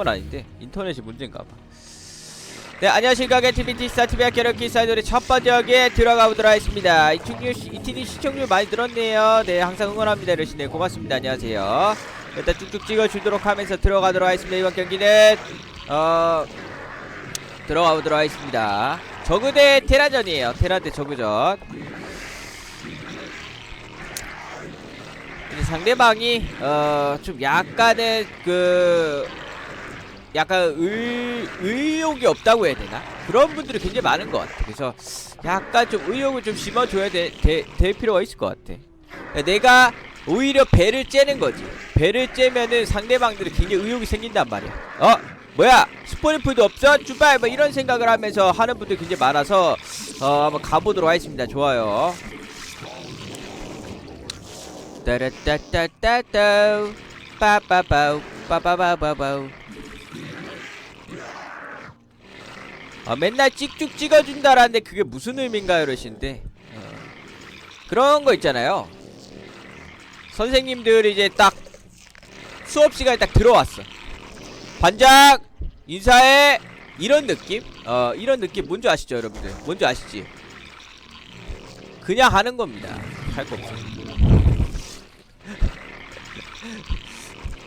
건 아닌데 인터넷이 문제인가봐. 네 안녕하십니까. 게티비티 스타TV 학교력 사이돌의 첫 번째 역에 들어가 보도록 하겠습니다. 이충류 이티니 시청률 많이 늘었네요. 네 항상 응원합니다 이러시네 고맙습니다. 안녕하세요. 일단 쭉쭉 찍어주도록 하면서 들어가도록 하겠습니다 이번 경기는. 어 들어가 보도록 하겠습니다. 저그 대 테라전이에요. 테라 대 저그전. 상대방이 어 좀 약간의 그 약간 의, 의욕이 없다고 해야 되나? 그런 분들이 굉장히 많은 것 같아. 그래서 약간 좀 의욕을 좀 심어줘야 돼, 돼, 될 필요가 있을 것 같아. 내가 오히려 배를 째는 거지. 배를 째면은 상대방들이 굉장히 의욕이 생긴단 말이야. 어? 뭐야? 스포니프도 없어? 주발! 뭐 이런 생각을 하면서 하는 분들이 굉장히 많아서 어 한번 가보도록 하겠습니다. 좋아요. 따라따따따따. 빠빠바우 빠빠바바바우 아 맨날 찍쭉 찍어준다라는데 그게 무슨 의미인가요 이러시는데 어, 그런 거 있잖아요. 선생님들이 이제 딱 수업 시간에 딱 들어왔어. 반장 인사해! 이런 느낌? 어 이런 느낌 뭔지 아시죠 여러분들? 뭔지 아시지? 그냥 하는 겁니다. 할 거 없어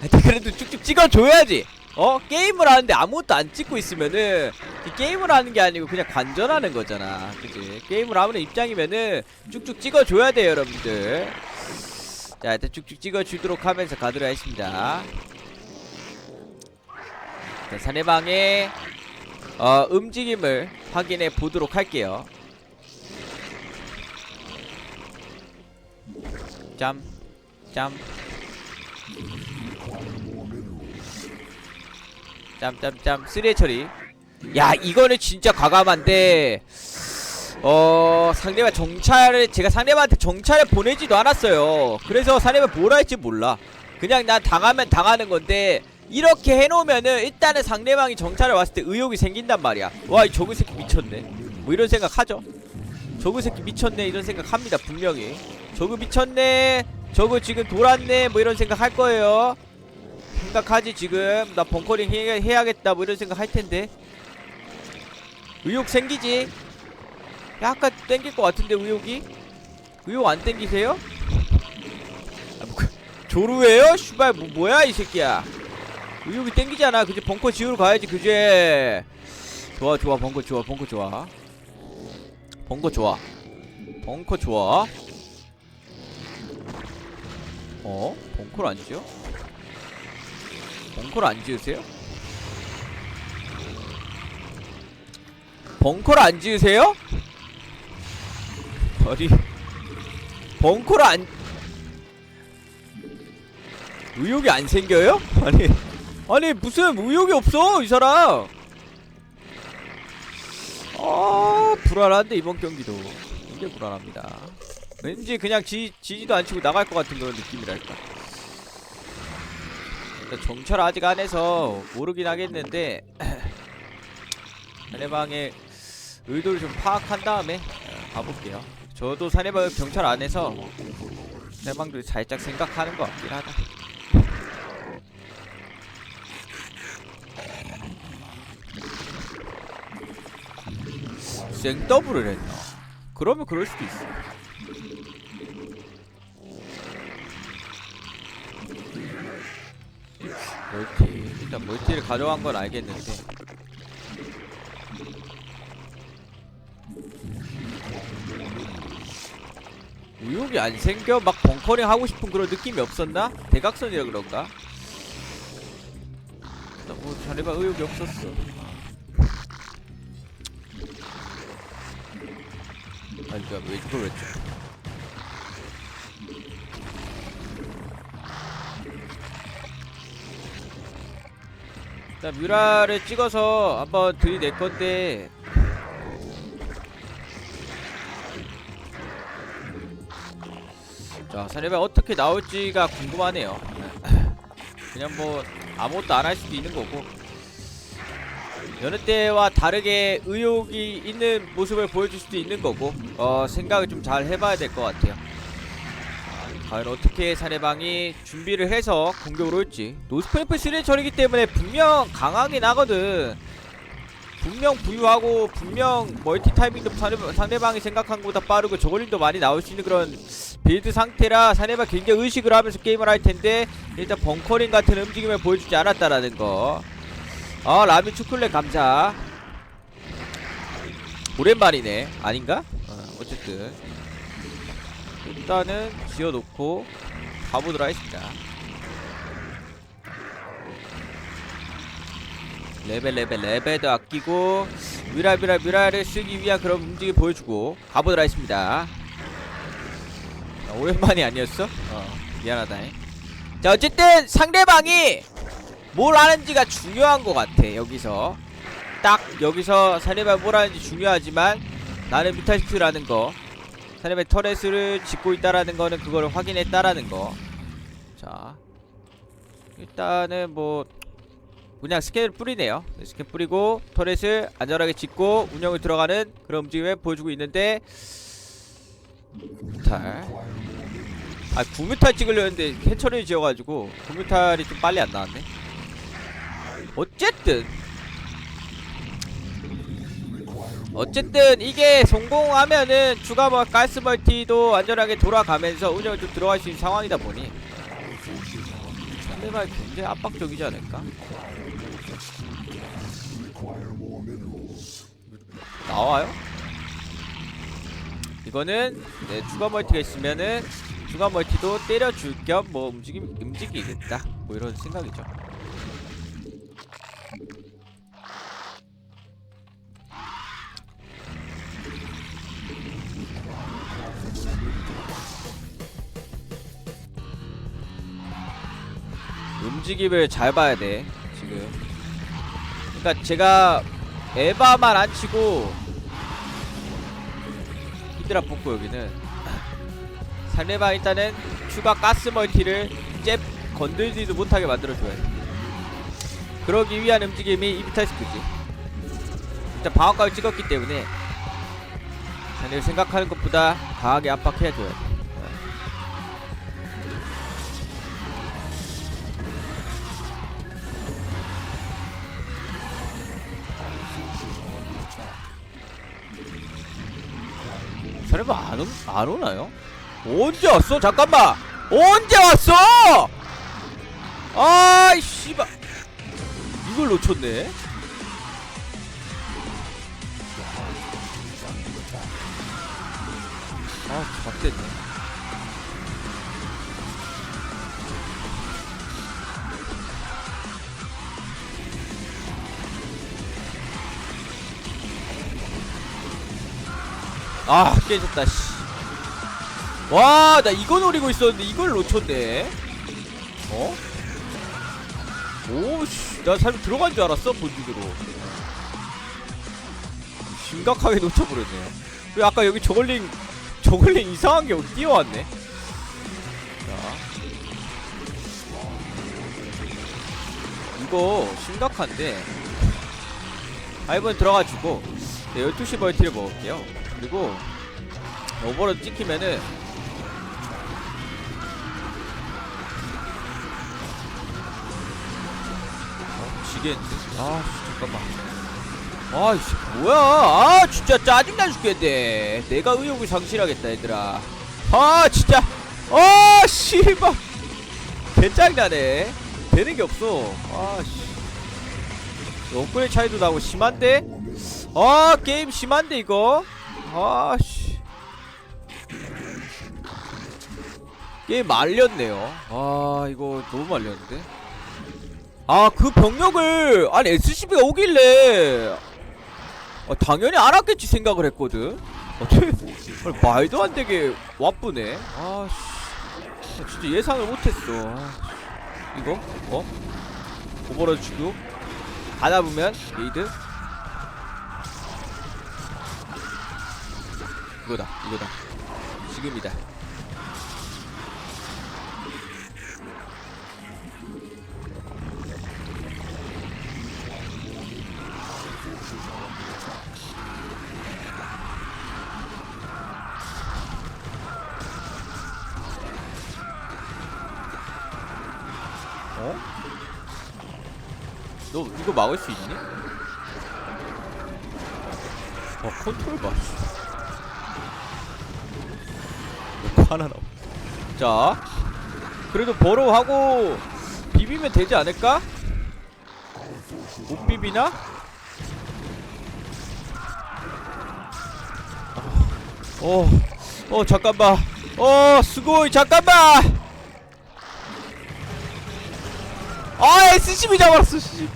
그래도 쭉쭉 찍어줘야지 어? 게임을 하는데 아무것도 안 찍고 있으면은 이 게임을 하는 게 아니고 그냥 관전하는 거잖아. 그지 게임을 하는 입장이면은 쭉쭉 찍어줘야 돼요 여러분들. 자 일단 쭉쭉 찍어주도록 하면서 가도록 하겠습니다. 자, 상대방의 어, 움직임을 확인해 보도록 할게요. 짬 짬. 짬짬짬. 쓰레 처리. 야 이거는 진짜 과감한데 어 상대방 정찰을 제가 상대방한테 정찰을 보내지도 않았어요. 그래서 상대방 뭐라 할지 몰라. 그냥 난 당하면 당하는 건데 이렇게 해놓으면은 일단은 상대방이 정찰을 왔을 때 의욕이 생긴단 말이야. 와 이 저그 새끼 미쳤네. 뭐 이런 생각 하죠? 저그 새끼 미쳤네 이런 생각 합니다 분명히. 저그 미쳤네 저거 지금 돌았네 뭐 이런 생각 할 거예요 생각하지? 지금 나 벙커링 해, 해야겠다 뭐 이런 생각 할 텐데. 의욕 생기지? 약간 땡길 것 같은데 의욕이? 의욕 안 땡기세요? 아, 뭐, 그, 조루예요? 슈발 뭐, 뭐야 이 새끼야. 의욕이 땡기잖아. 그제 벙커 지우러 가야지 그제. 좋아 좋아. 벙커 좋아 벙커 좋아. 벙커 좋아. 벙커 좋아. 어? 벙커를 안 지어? 벙커를 안 지으세요? 벙커를 안 지으세요? 어디 벙커를 안 의욕이 안 생겨요? 아니 아니 무슨 의욕이 없어 이 사람 아 불안한데 이번 경기도 굉장히 불안합니다 왠지 그냥 지, 지지도 안 치고 나갈 것 같은 그런 느낌이랄까 정찰 아직 안 해서 모르긴 하겠는데 상대방의 의도를 좀 파악한 다음에 어, 가볼게요. 저도 상대방 경찰 안 해서 상대방도 살짝 생각하는 것 같긴 하다. 생더블을 했나? 그러면 그럴 수도 있어 멀티 일단 멀티를 가져간 건 알겠는데 의욕이 안 생겨 막 벙커링 하고 싶은 그런 느낌이 없었나? 대각선이라 그런가? 뭐 자네가 의욕이 없었어 아니 그니까 왜 이걸 했죠 일단 뮤라를 찍어서 한번 들이댈 건데. 자 사례가 어떻게 나올지가 궁금하네요. 그냥 뭐 아무것도 안 할 수도 있는 거고. 여느 때와 다르게 의욕이 있는 모습을 보여줄 수도 있는 거고 어 생각을 좀 잘 해봐야 될 것 같아요 과연 어떻게 상대방이 준비를 해서 공격으로 올지 노스프리프 시리처리기 때문에 분명 강하긴 하거든 분명 부유하고 분명 멀티 타이밍도 상대- 상대방이 생각한 것보다 빠르고 저걸링도 많이 나올 수 있는 그런 빌드 상태라 상대방 굉장히 의식을 하면서 게임을 할 텐데 일단 벙커링 같은 움직임을 보여주지 않았다라는 거. 아 라면 초콜릿 감자. 오랜만이네. 아닌가? 어, 어쨌든 일단은 지어놓고 가보도록 하겠습니다. 레벨 레벨 레벨도 아끼고 미라 미라 미라를 쓰기 위한 그런 움직임 보여주고 가보도록 하겠습니다. 아, 오랜만이 아니었어? 어 미안하다. 자 어쨌든 상대방이 뭘 하는지가 중요한 것 같아 여기서 딱 여기서 상대방이 뭘 하는지 중요하지만 나는 뮤탈스크라는 거 상대방이 터렛을 짓고 있다라는 거는 그거를 확인했다라는 거 자 일단은 뭐 그냥 스캔을 뿌리네요. 스캔 뿌리고 터렛을 안전하게 짓고 운영을 들어가는 그런 움직임을 보여주고 있는데 뮤탈. 아 구뮤탈 찍으려는데 해처리를 지어가지고 구뮤탈이 좀 빨리 안 나왔네. 어쨌든 어쨌든 이게 성공하면은 추가 뭐 가스 멀티도 안전하게 돌아가면서 운영을 좀 들어갈 수 있는 상황이다 보니 상대방이 굉장히 압박적이지 않을까? 나와요? 이거는 네, 추가 멀티가 있으면은 추가 멀티도 때려줄 겸 뭐 움직임 움직이겠다 뭐 이런 생각이죠. 움직임을 잘 봐야 돼 지금. 그러니까 제가 에바만 안 치고 히드라 뽑고 여기는 상대방 일단은 추가 가스 멀티를 잽 건들지도 못하게 만들어줘야 돼. 그러기 위한 움직임이 이비탈스크지 일단 방어까지 찍었기 때문에 상대를 생각하는 것보다 강하게 압박해줘야 돼 설마 안, 오, 안 오나요? 언제 왔어? 잠깐만! 언제 왔어! 아이 씨발 이걸 놓쳤네 아 X됐네 아 깨졌다 씨. 와, 나 이거 노리고 있었는데 이걸 놓쳤네. 어? 오, 씨, 나 사실 들어간 줄 알았어 본진으로. 심각하게 놓쳐버렸네요. 왜 아까 여기 저글링, 저글링 이상한 게 여기 뛰어왔네. 자, 이거 심각한데. 아 이번 들어가지고 네, 12시 멀티를 먹을게요. 그리고 오버로드 찍히면은 어, 지겠는데? 아 씨, 잠깐만. 아이씨 뭐야? 아 진짜 짜증나 죽겠네. 내가 의욕을 상실하겠다 얘들아. 아 진짜. 아 씨발. 개짜증나네. 되는 게 없어. 아씨. 업그레이드 차이도 나고 심한데? 아 게임 심한데 이거 아씨. 게임 말렸네요. 아 이거 너무 말렸는데? 아 그 병력을 아니 SCB가 오길래. 아, 당연히 알았겠지 생각을 했거든. 어떻게 말도 안 되게 와쁘네. 아씨. 진짜 예상을 못했어. 아, 이거 어? 주고 가다 보면 게이드 이거다 이거다 지금이다 어? 너 이거 막을 수 있니? 어 컨트롤 봐. 하나 나오. 자, 그래도 버로하고 비비면 되지 않을까? 못 비비나? 어, 어 잠깐만. 어 수고이 잠깐만. 아 SCB 잡았어 씨.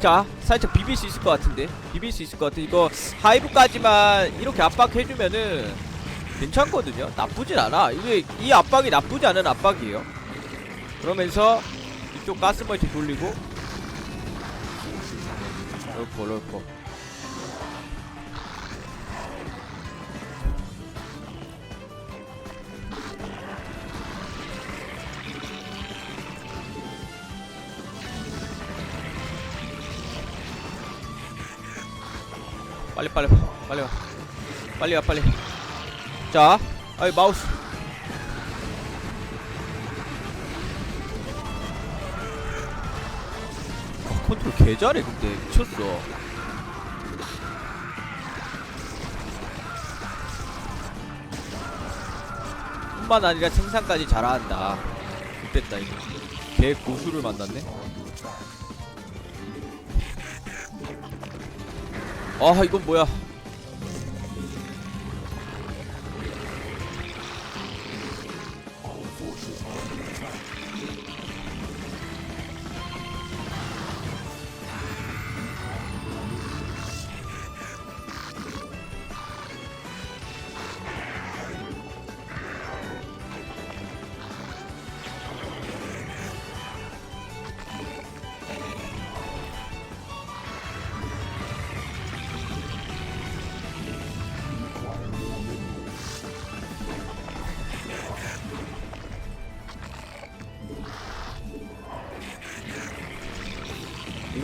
자 살짝 비빌 수 있을 것 같은데 비빌 수 있을 것 같아 이거 하이브까지만 이렇게 압박해주면은 괜찮거든요. 나쁘진 않아. 이게 이 압박이 나쁘지 않은 압박이에요. 그러면서 이쪽 가스멀티 돌리고. 럴코 럴코 빨리 빨리 빨리 와. 빨리 와 빨리 자 아이 마우스. 아, 컨트롤 개 잘해 근데. 미쳤어. 뿐만 아니라 생산까지 잘한다. 못됐다 이거. 개 고수를 만났네? 아 이건 뭐야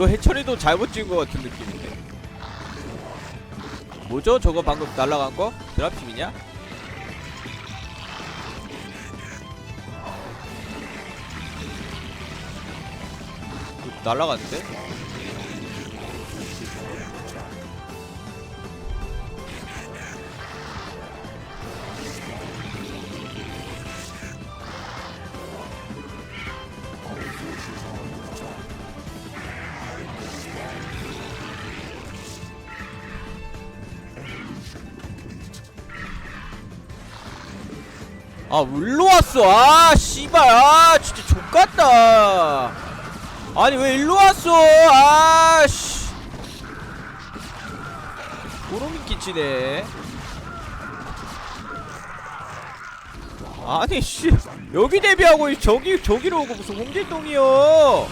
이거 해처리도 잘못 찍은 것 같은 느낌인데 뭐죠 저거 방금 날라간 거? 드랍팀이냐? 이거 날라갔는데? 아 일로 왔어. 아 씨발. 아 진짜 족같다. 아니 왜 일로 왔어? 아씨. 고놈이 끼치네. 아니 씨. 여기 대비하고 이 저기 저기로 오고 무슨 홍길동이요?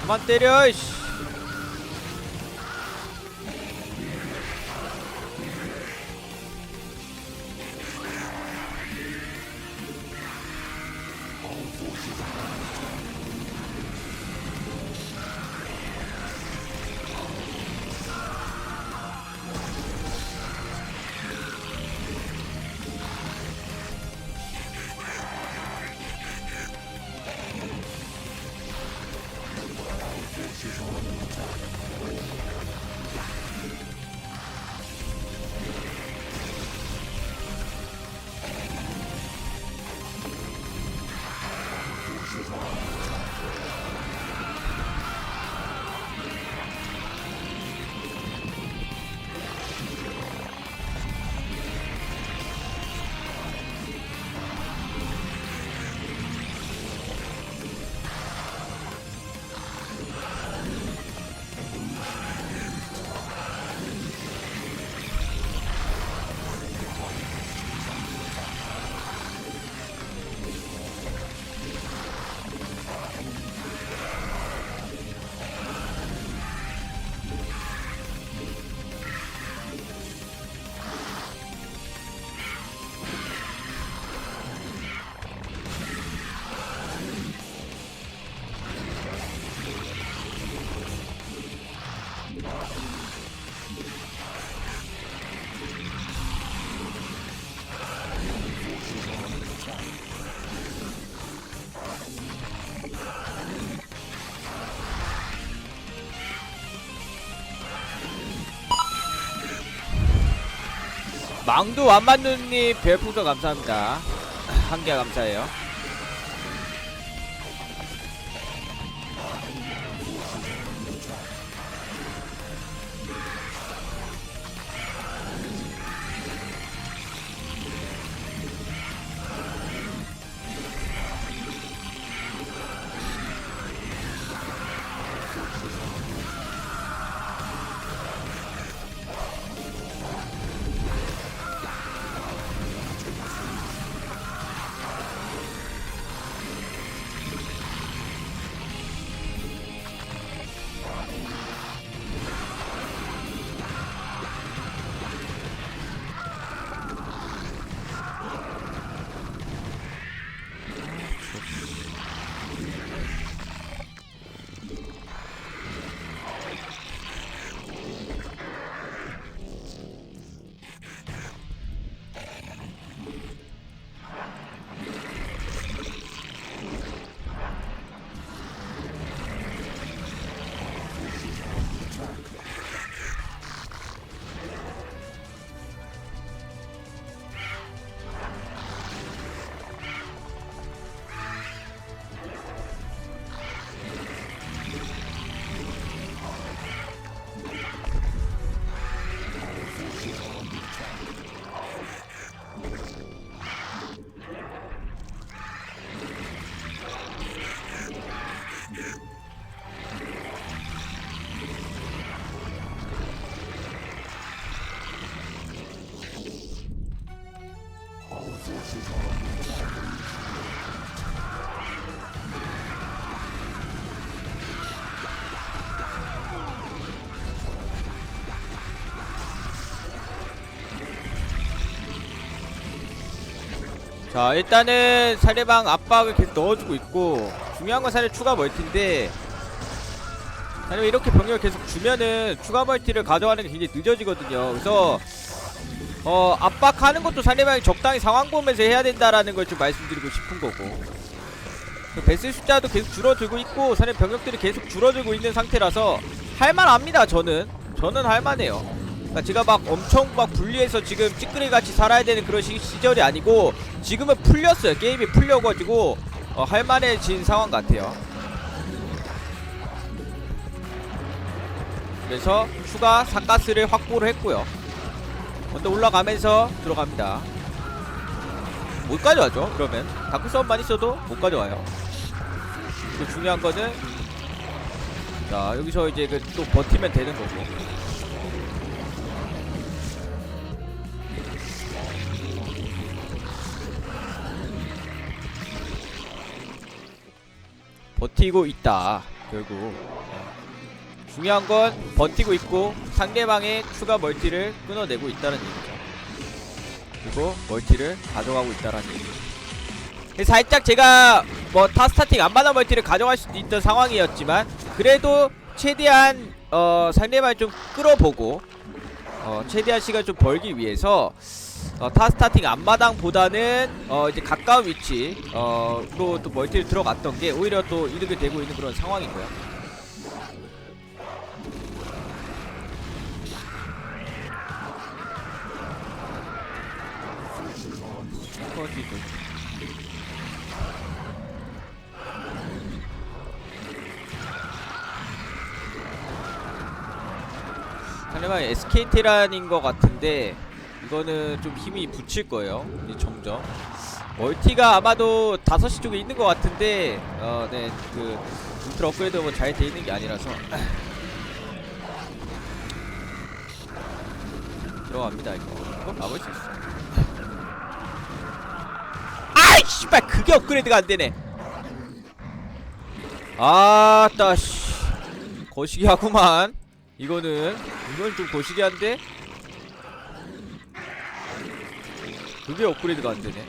그만 때려 이씨 망두 완만누님 별풍선 감사합니다. 한 개 감사해요. 자 일단은 사례방 압박을 계속 넣어주고 있고 중요한 건 사례 추가 멀티인데 사례 이렇게 병력을 계속 주면은 추가 멀티를 가져가는 게 굉장히 늦어지거든요. 그래서 어 압박하는 것도 사례방이 적당히 상황 보면서 해야 된다라는 걸 좀 말씀드리고 싶은 거고. 그 배슬 숫자도 계속 줄어들고 있고 사례 병력들이 계속 줄어들고 있는 상태라서 할만합니다 저는. 저는 할만해요 그러니까 제가 막 엄청 막 분리해서 지금 찌끄레기 같이 살아야 되는 그런 시, 시절이 아니고 지금은 풀렸어요. 게임이 풀려가지고 어, 할만해진 상황 같아요. 그래서 추가 사가스를 확보를 했고요. 먼저 올라가면서 들어갑니다. 못 가져와죠. 그러면 다크 싸움만 있어도 못 가져와요. 그 중요한 거는 자 여기서 이제 그 또 버티면 되는 거고. 버티고 있다 결국. 어. 중요한 건 버티고 있고 상대방의 추가 멀티를 끊어내고 있다는 얘기죠. 그리고 멀티를 가져가고 있다는 얘기 살짝 제가 뭐 타스타팅 안마다 멀티를 가져갈 수도 있던 상황이었지만 그래도 최대한 어 상대방을 좀 끌어보고 어 최대한 시간 좀 벌기 위해서 어, 타스타팅 앞마당보다는 어 이제 가까운 위치 어로 또 멀티를 들어갔던 게 오히려 또 이득이 되고 있는 그런 상황이고요. 상대방이 SK 테란인 것 같은데 이거는 좀 힘이 붙일 거예요. 이제 점점. 멀티가 아마도 5시 쪽에 있는 것 같은데, 어, 네, 그, 울트라 업그레이드 뭐잘 돼 있는 게 아니라서. 들어갑니다, 이거. 이거 막을 수 있어. 아이, 씨발, 그게 업그레이드가 안 되네. 아따, 씨. 거시기 하구만. 이거는, 이건 좀 거시기 한데? 그게 업그레이드가 안 되네.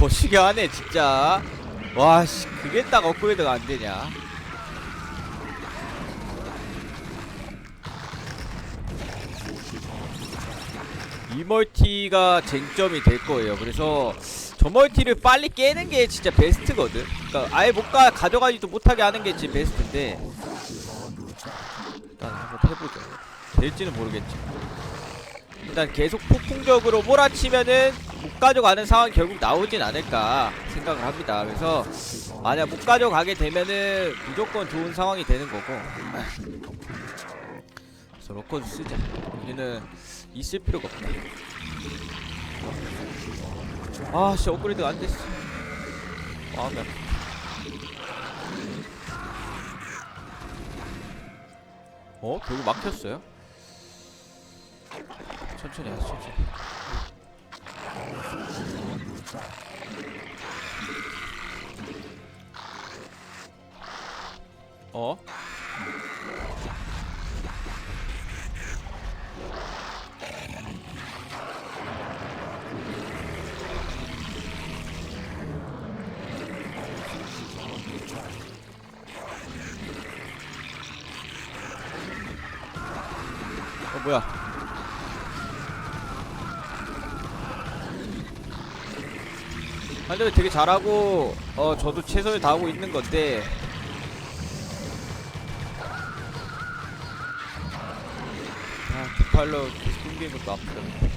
거시기 하네 진짜. 와씨 그게 딱 업그레이드가 안되냐. 이 멀티가 쟁점이 될 거예요. 그래서 저 멀티를 빨리 깨는 게 진짜 베스트거든. 그니까 아예 못 가, 가져가지도 못하게 하는 게 진짜 베스트인데. 일단 한번 해보죠. 될지는 모르겠지 일단 계속 폭풍적으로 몰아치면은 못 가져가는 상황이 결국 나오진 않을까 생각을 합니다. 그래서 만약 못 가져가게 되면은 무조건 좋은 상황이 되는 거고. 그래서 로커드 쓰자. 우리는 있을 필요가 없다. 아, 씨 업그레이드가 안 됐어. 마음이 아파. 어? 결국 막혔어요? 천천히 하자 천천히 어? 어 뭐야 한대도 되게 잘하고 어 저도 최선을 다하고 있는 건데. 아 디팔로 계속 끊기는 것도 아프다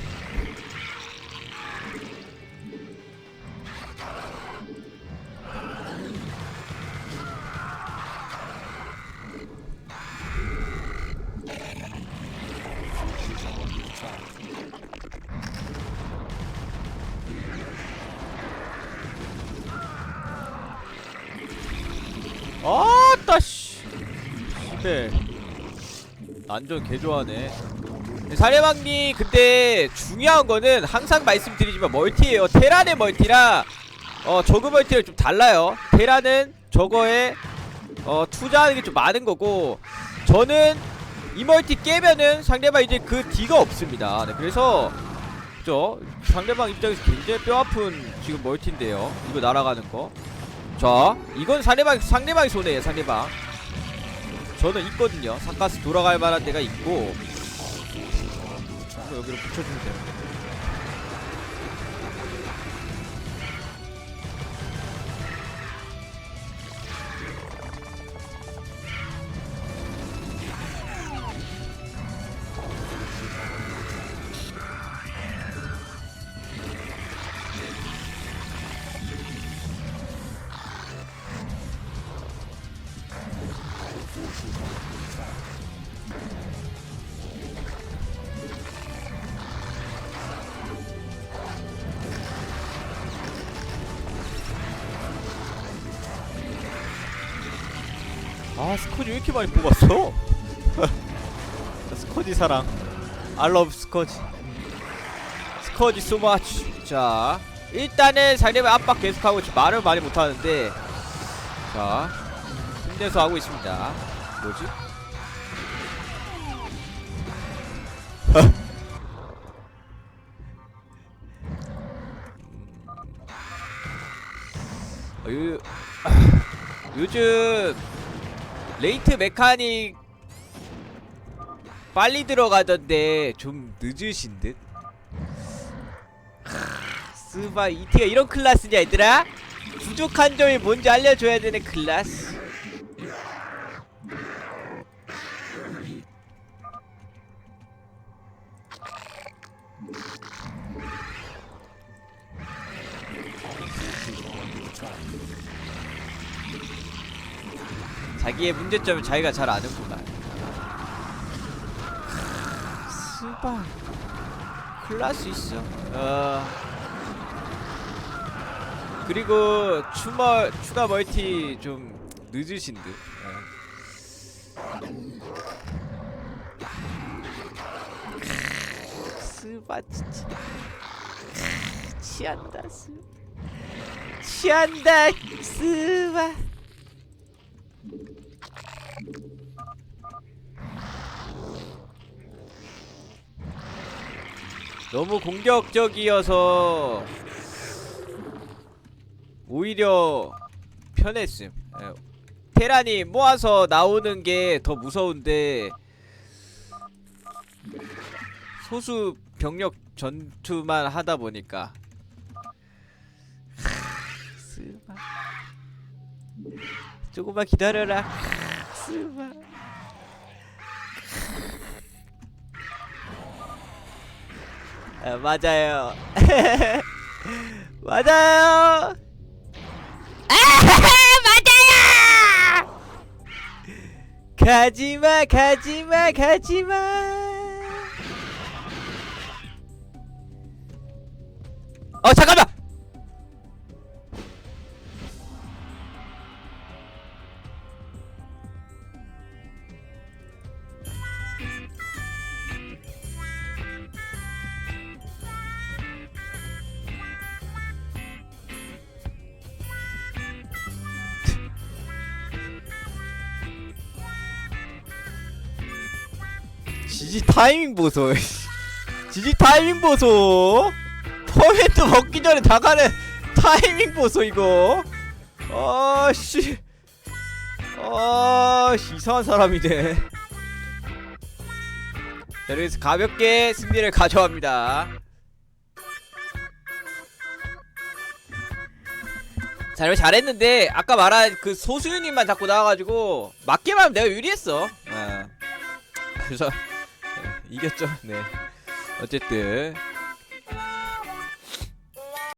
난전 개 좋아하네. 사례방님 근데 중요한 거는 항상 말씀드리지만 멀티예요. 테란의 멀티랑 어 저그 멀티랑 좀 달라요. 테란은 저거에 어 투자하는 게 좀 많은 거고 저는 이 멀티 깨면은 상대방 이제 그 D가 없습니다. 네, 그래서 저 상대방 입장에서 굉장히 뼈아픈 지금 멀티인데요. 이거 날아가는 거. 자, 이건 상대방 상대방의 손해예요, 상대방. 저는 있거든요. 사카스 돌아갈 만한 데가 있고. 이거 여기로 붙여주면 돼요. 이렇게 많이 뽑았어? 스코지 사랑. I love 스코지. 스코지 so much. 자, 일단은 상대방 압박 계속하고 지금 말을 많이 못하는데 자, 힘내서 하고 있습니다. 뭐지? 어, 요, 요즘 레이트 메카닉 빨리 들어가던데 좀 늦으신 듯? 하, 스바 이티가 이런 클라스냐 얘들아? 부족한 점이 뭔지 알려줘야 되는 클라스 자기의 문제점을 자기가 잘 아는구나. 스바 클라스 있어. 어. 그리고 추머 추가 멀티 좀 늦으신 듯. 어. 스바 진짜 취한다 스. 취한다 스바. 너무 공격적이어서 오히려 편했음. 예. 테란이 모아서 나오는 게 더 무서운데 소수 병력 전투만 하다 보니까 조금만 기다려라 아, 맞아요. 맞아요. 맞아요! 가지마 가지마 가지마. 어 잠깐만 지지 타이밍 보소. 지지 타이밍 보소. 포멘트 먹기 전에 나가는 타이밍 보소 이거. 아씨. 아 이상한 사람이네. 자 그래서 가볍게 승리를 가져갑니다. 자 이거 잘했는데 아까 말한 그 소수윤님만 자꾸 나와가지고 맞게만 하면 내가 유리했어. 아. 그래서 네, 이겼죠? 네. 어쨌든